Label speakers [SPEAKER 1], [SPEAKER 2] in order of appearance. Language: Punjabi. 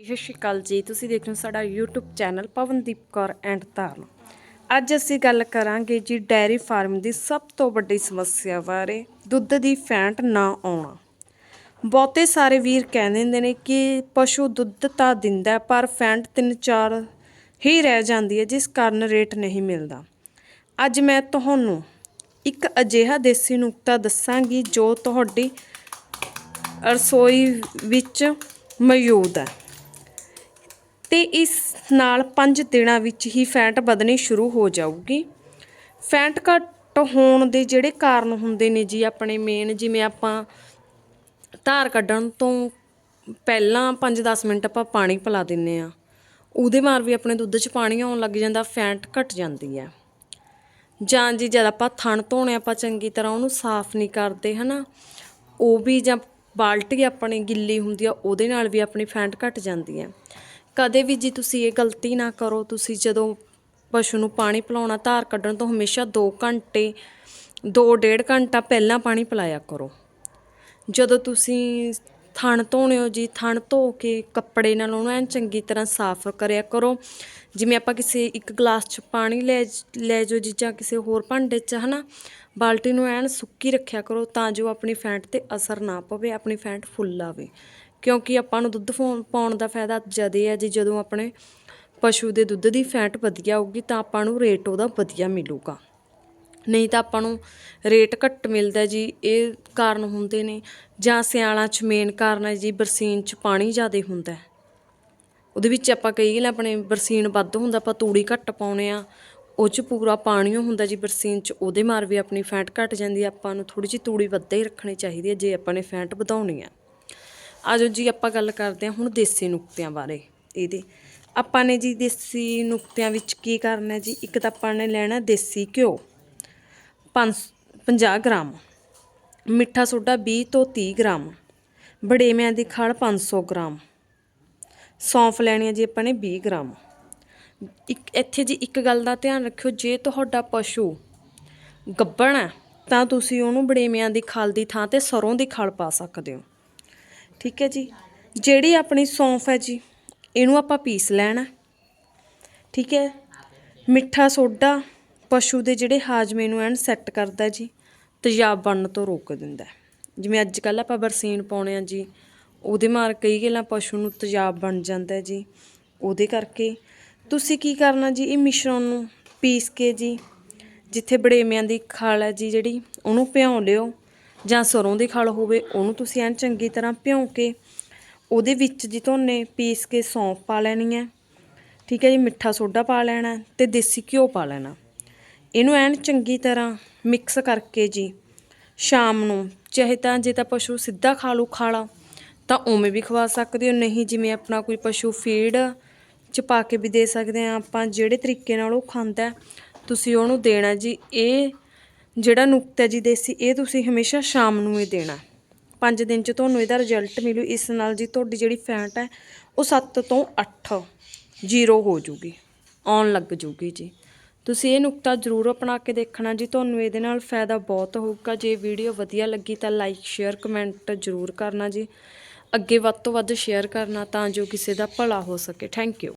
[SPEAKER 1] ਸਤਿ ਸ਼੍ਰੀ ਅਕਾਲ ਜੀ। ਤੁਸੀਂ ਦੇਖ ਰਹੇ ਹੋ ਸਾਡਾ YouTube channel Pavandeep Kaur and Dharan ਅੱਜ ਅਸੀਂ ਗੱਲ ਕਰਾਂਗੇ ਜੀ ਡੈਰੀ ਫਾਰਮ ਦੀ ਸਭ ਤੋਂ ਵੱਡੀ ਸਮੱਸਿਆ ਬਾਰੇ। ਦੁੱਧ ਦੀ ਫੈਂਟ ਨਾ ਆਉਣਾ। ਬਹੁਤੇ ਸਾਰੇ ਵੀਰ ਕਹਿੰਦੇ ਹੁੰਦੇ ਨੇ ਕਿ ਪਸ਼ੂ ਦੁੱਧ ਤਾਂ ਦਿੰਦਾ, ਪਰ ਫੈਂਟ ਤਿੰਨ ਚਾਰ ਹੀ ਰਹਿ ਜਾਂਦੀ ਹੈ, ਜਿਸ ਕਾਰਨ ਰੇਟ ਨਹੀਂ ਮਿਲਦਾ। ਅੱਜ ਮੈਂ ਤੁਹਾਨੂੰ ਇੱਕ ਅਜਿਹਾ ਦੇਸੀ ਨੁਕਤਾ ਦੱਸਾਂਗੀ, ਜੋ ਤੁਹਾਡੀ ਰਸੋਈ ਵਿੱਚ ਮੌਜੂਦ ਹੈ। ਤੇ ਇਸ ਨਾਲ 5 ਦਿਨਾਂ ਵਿੱਚ ਹੀ ਫੈਂਟ ਵਧਣੀ ਸ਼ੁਰੂ ਹੋ ਜਾਊਗੀ। ਫੈਂਟ ਘੱਟ ਹੋਣ ਦੇ ਜਿਹੜੇ ਕਾਰਨ ਹੁੰਦੇ ਨੇ ਜੀ ਆਪਣੇ ਮੇਨ ਜਿਵੇਂ ਆਪਾਂ ਧਾਰ ਕੱਢਣ ਤੋਂ ਪਹਿਲਾਂ 5-10 ਮਿੰਟ ਆਪਾਂ ਪਾਣੀ ਪਿਲਾ ਦਿੰਨੇ ਆ ਉਹਦੇ ਮਾਰ ਵੀ ਆਪਣੇ ਦੁੱਧ 'ਚ ਪਾਣੀ ਆਉਣ ਲੱਗ ਜਾਂਦਾ, ਫੈਂਟ ਘਟ ਜਾਂਦੀ ਹੈ। ਜਾਂ ਜੀ ਜਦ ਆਪਾਂ ਥਣ ਧੋਣੇ ਆਪਾਂ ਚੰਗੀ ਤਰ੍ਹਾਂ ਉਹਨੂੰ ਸਾਫ਼ ਨਹੀਂ ਕਰਦੇ, ਹਨਾ? ਉਹ ਵੀ ਜਾਂ ਬਾਲਟੀ ਆਪਣੀ ਗਿੱਲੀ ਹੁੰਦੀ ਆ, ਉਹਦੇ ਨਾਲ ਵੀ ਆਪਣੀ ਫੈਂਟ ਘਟ ਜਾਂਦੀ ਹੈ। ਕਦੇ ਵੀ ਜੀ ਤੁਸੀਂ ਇਹ ਗਲਤੀ ਨਾ ਕਰੋ, ਤੁਸੀਂ ਜਦੋਂ ਪਸ਼ੂ ਨੂੰ ਪਾਣੀ ਪਿਲਾਉਣਾ, ਧਾਰ ਕੱਢਣ ਤੋਂ ਹਮੇਸ਼ਾ 2 ਘੰਟੇ 2.5 ਘੰਟਾ ਪਹਿਲਾਂ ਪਾਣੀ ਪਿਲਾਇਆ ਕਰੋ। ਜਦੋਂ ਤੁਸੀਂ ਥਣ ਧੋਣੇ ਹੋ ਜੀ, ਥਣ ਧੋ ਕੇ ਕੱਪੜੇ ਨਾਲ ਉਹਨੂੰ ਐਨ ਚੰਗੀ ਤਰ੍ਹਾਂ ਸਾਫ਼ ਕਰਿਆ ਕਰੋ। ਜਿਵੇਂ ਆਪਾਂ ਕਿਸੇ ਇੱਕ ਗਲਾਸ 'ਚ ਪਾਣੀ ਲੈ ਲੈ ਜਾਓ ਜੀ ਜਾਂ ਕਿਸੇ ਹੋਰ ਭਾਂਡੇ 'ਚ, ਹਨਾ? ਬਾਲਟੀ ਨੂੰ ਐਨ ਸੁੱਕੀ ਰੱਖਿਆ ਕਰੋ ਤਾਂ ਜੋ ਆਪਣੀ ਫੈਂਟ ਤੇ ਅਸਰ ਨਾ ਪਵੇ, ਆਪਣੀ ਫੈਂਟ ਫੁੱਲ ਆਵੇ। ਕਿਉਂਕਿ ਆਪਾਂ ਨੂੰ ਦੁੱਧ ਫਾਉਣ- ਪਾਉਣ ਦਾ ਫਾਇਦਾ ਜਦੇ ਹੈ ਜੀ, ਜਦੋਂ ਆਪਣੇ ਪਸ਼ੂ ਦੇ ਦੁੱਧ ਦੀ ਫੈਂਟ ਵਧੀਆ ਹੋਊਗੀ ਤਾਂ ਆਪਾਂ ਨੂੰ ਰੇਟ ਉਹਦਾ ਵਧੀਆ ਮਿਲੂਗਾ। ਨਹੀਂ ਤਾਂ ਆਪਾਂ ਨੂੰ ਰੇਟ ਘੱਟ ਮਿਲਦਾ ਜੀ, ਇਹ ਕਾਰਨ ਹੁੰਦੇ ਨੇ। ਜਾਂ ਸਿਆਲਾਂ 'ਚ ਮੇਨ ਕਾਰਨ ਹੈ ਜੀ, ਬਰਸੀਨ 'ਚ ਪਾਣੀ ਜ਼ਿਆਦਾ ਹੁੰਦਾ ਹੈ। ਉਹਦੇ ਵਿੱਚ ਆਪਾਂ ਕਈ ਗੱਲ ਆਪਣੇ ਬਰਸੀਨ ਵੱਧ ਹੁੰਦਾ, ਆਪਾਂ ਤੂੜੀ ਘੱਟ ਪਾਉਣੇ ਆ ਉਹ 'ਚ ਪੂਰਾ ਪਾਣੀ ਓ ਹੁੰਦਾ ਜੀ ਬਰਸੀਨ 'ਚ, ਉਹਦੇ ਮਾਰ ਵੀ ਆਪਣੀ ਫੈਟ ਘਟ ਜਾਂਦੀ ਹੈ। ਆਪਾਂ ਨੂੰ ਥੋੜੀ ਜਿਹੀ ਤੂੜੀ ਵੱਧ ਹੀ ਰੱਖਣੀ ਚਾਹੀਦੀ ਹੈ, ਜੇ ਆਪਾਂ ਨੇ ਫੈਟ ਵਧਾਉਣੀ ਆ ਆਜੋ ਜੀ ਆਪਾਂ ਗੱਲ ਕਰਦੇ ਹਾਂ ਹੁਣ ਦੇਸੀ ਨੁਕਤਿਆਂ ਬਾਰੇ ਇਹਦੇ। ਆਪਾਂ ਨੇ ਜੀ ਦੇਸੀ ਨੁਕਤਿਆਂ ਵਿੱਚ ਕੀ ਕਰਨਾ ਜੀ? ਇੱਕ ਤਾਂ ਆਪਾਂ ਨੇ ਲੈਣਾ ਦੇਸੀ ਘਿਓ 50 ਗ੍ਰਾਮ। ਮਿੱਠਾ ਸੋਡਾ 20 ਤੋਂ 30 ਗ੍ਰਾਮ। ਬੜੇਮਿਆਂ ਦੀ ਖਲ 500 ਗ੍ਰਾਮ। ਸੌਂਫ ਲੈਣੀ ਹੈ ਜੀ ਆਪਾਂ ਨੇ 20 ਗ੍ਰਾਮ। ਇੱਕ, ਇੱਥੇ ਜੀ ਇੱਕ ਗੱਲ ਦਾ ਧਿਆਨ ਰੱਖਿਓ, ਜੇ ਤੁਹਾਡਾ ਪਸ਼ੂ ਗੱਬਣ ਹੈ, ਤਾਂ ਤੁਸੀਂ ਉਹਨੂੰ ਬੜੇਮਿਆਂ ਦੀ ਖਾਲ ਦੀ ਥਾਂ ਤੇ ਸਰੋਂ ਦੀ ਖਲ ਪਾ ਸਕਦੇ ਹੋ। ਠੀਕ ਹੈ ਜੀ। ਜਿਹੜੀ ਆਪਣੀ ਸੌਂਫ ਹੈ ਜੀ, ਇਹਨੂੰ ਆਪਾਂ ਪੀਸ ਲੈਣਾ। ਠੀਕ ਹੈ। ਮਿੱਠਾ ਸੋਡਾ ਪਸ਼ੂ ਦੇ ਜਿਹੜੇ ਹਾਜ਼ਮੇ ਨੂੰ ਐਨ ਸੈੱਟ ਕਰਦਾ ਜੀ ਤੇਜ਼ਾਬ ਬਣਨ ਤੋਂ ਰੋਕ ਦਿੰਦਾ ਜਿਵੇਂ ਅੱਜ ਕੱਲ ਆਪਾਂ ਬਰਸੀਨ ਪਾਉਣੇ ਆ ਜੀ, ਉਹਦੇ ਮਾਰ ਕਈ ਗੱਲਾਂ ਪਸ਼ੂ ਨੂੰ ਤੇਜ਼ਾਬ ਬਣ ਜਾਂਦਾ ਜੀ। ਉਹਦੇ ਕਰਕੇ ਤੁਸੀਂ ਕੀ ਕਰਨਾ ਜੀ, ਇਹ ਮਿਸ਼ਰਣ ਨੂੰ ਪੀਸ ਕੇ ਜੀ, ਜਿੱਥੇ ਬੜੇਮਿਆਂ ਦੀ ਖਲ ਹੈ ਜੀ ਜਿਹੜੀ, ਉਹਨੂੰ ਭਿਉਂ ਲਿਓ। ਜਾਂ ਸਰੋਂ ਦੀ ਖਲ ਹੋਵੇ, ਉਹਨੂੰ ਤੁਸੀਂ ਐਨ ਚੰਗੀ ਤਰ੍ਹਾਂ ਭਿਉਂ ਕੇ ਉਹਦੇ ਵਿੱਚ ਜੀ ਧੋਨੇ, ਪੀਸ ਕੇ ਸੌਂਫ ਪਾ ਲੈਣੀ ਹੈ। ਠੀਕ ਹੈ ਜੀ, ਮਿੱਠਾ ਸੋਡਾ ਪਾ ਲੈਣਾ ਤੇ ਦੇਸੀ ਘਿਓ ਪਾ ਲੈਣਾ। ਇਹਨੂੰ ਐਨ ਚੰਗੀ ਤਰ੍ਹਾਂ ਮਿਕਸ ਕਰਕੇ ਜੀ ਸ਼ਾਮ ਨੂੰ, ਚਾਹੇ ਤਾਂ ਜੇ ਤਾਂ ਪਸ਼ੂ ਸਿੱਧਾ ਖਾ ਲੂ ਖਾਲਾ, ਤਾਂ ਉਵੇਂ ਵੀ ਖਵਾ ਸਕਦੇ ਹੋ। ਨਹੀਂ ਜਿਵੇਂ ਆਪਣਾ ਕੋਈ ਪਸ਼ੂ ਫੀਡ ਚ ਪਾ ਕੇ ਵੀ ਦੇ ਸਕਦੇ ਆ ਆਪਾਂ ਜਿਹੜੇ ਤਰੀਕੇ ਨਾਲ ਉਹ ਖਾਂਦਾ ਤੁਸੀਂ ਉਹਨੂੰ ਦੇਣਾ ਜੀ, ਇਹ ਜਿਹੜਾ ਨੁਕਤਾ ਜੀ ਦੇਸੀ, ਇਹ ਤੁਸੀਂ ਹਮੇਸ਼ਾ ਸ਼ਾਮ ਨੂੰ ਹੀ ਦੇਣਾ। ਪੰਜ ਦਿਨ ਚ ਤੁਹਾਨੂੰ ਇਹਦਾ ਰਿਜ਼ਲਟ ਮਿਲੂ। ਇਸ ਨਾਲ ਜੀ ਤੁਹਾਡੀ ਜਿਹੜੀ ਫੈਟ ਹੈ, ਉਹ 7 ਤੋਂ 8 ਜ਼ੀਰੋ ਹੋ ਜੂਗੀ। ਆਉਣ ਲੱਗ ਜੂਗੀ ਜੀ। ਤੁਸੀਂ ਇਹ ਨੁਕਤਾ ਜ਼ਰੂਰ ਅਪਣਾ ਕੇ ਦੇਖਣਾ ਜੀ। ਤੁਹਾਨੂੰ ਇਹਦੇ ਨਾਲ ਫਾਇਦਾ ਬਹੁਤ ਹੋਊਗਾ। ਜੇ ਵੀਡੀਓ ਵਧੀਆ ਲੱਗੀ ਤਾਂ ਲਾਈਕ ਸ਼ੇਅਰ ਕਮੈਂਟ ਜ਼ਰੂਰ ਕਰਨਾ ਜੀ। ਅੱਗੇ ਵੱਧ ਤੋਂ ਵੱਧ ਸ਼ੇਅਰ ਕਰਨਾ ਤਾਂ ਜੋ ਕਿਸੇ ਦਾ ਭਲਾ ਹੋ ਸਕੇ। Thank you